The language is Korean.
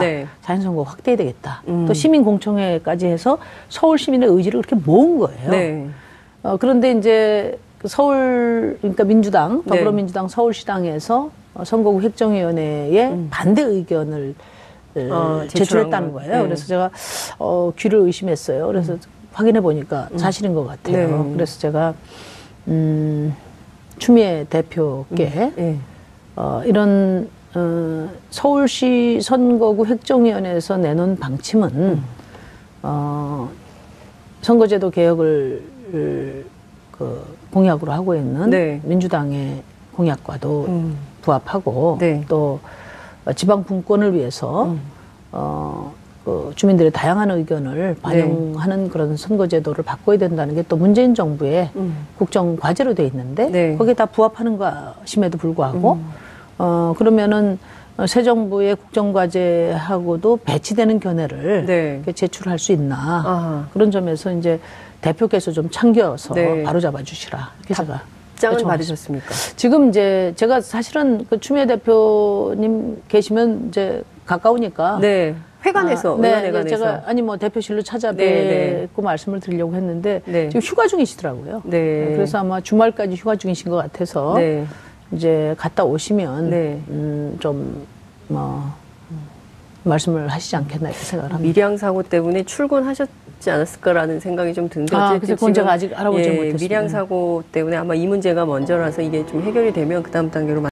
네. 자연선거 확대해야 되겠다. 음. 또 시민공청회까지 해서 서울 시민의 의지를 그렇게 모은 거예요. 네. 어, 그런데 이제 그 서울 그러니까 민주당 네. 더불어민주당 서울시당에서 어, 선거구 획정위원회에 반대 의견을 에, 음. 어, 제출했다는 거. 거예요. 네. 그래서 제가 어, 귀를 의심했어요. 그래서 확인해 보니까 사실인 것 같아요. 네. 그래서 제가 음, 추미애 대표께 네. 어, 이런 어, 서울시 선거구 획정위원회에서 내놓은 방침은 음. 어, 선거제도 개혁을 그 공약으로 하고 있는 네. 민주당의 공약과도 음. 부합하고 네. 또 지방 분권을 위해서 음. 어, 그 주민들의 다양한 의견을 네. 반영하는 그런 선거제도를 바꿔야 된다는 게 또 문재인 정부의 음. 국정 과제로 돼 있는데 네. 음. 거기에 다 부합하는 것임에도 불구하고 어 그러면은 어, 새 정부의 국정 과제하고도 배치되는 견해를 네. 제출할 수 있나 아하. 그런 점에서 이제 대표께서 좀 참겨서 네. 바로 잡아 주시라 이렇게 제가 요청했습니다. 받으셨습니까? 지금 이제 제가 사실은 그 추미애 대표님 계시면 이제 가까우니까 네. 회관에서 아, 네, 의원회관에서 제가 아니 뭐 대표실로 찾아뵙고 네, 네. 말씀을 드리려고 했는데 네. 지금 휴가 중이시더라고요. 네. 그래서 아마 주말까지 휴가 중이신 것 같아서 네. 이제 갔다 오시면 네. 음, 좀뭐 말씀을 하시지 않겠나 이렇게 생각을 합니다. 밀양 사고 때문에 출근하셨지 않았을까라는 생각이 좀 드는데 아, 어쨌든 그래서 그건 제가 아직 알아보지 예, 못했습니다. 밀양 사고 때문에 아마 이 문제가 먼저라서 이게 좀 해결이 되면 그 다음 단계로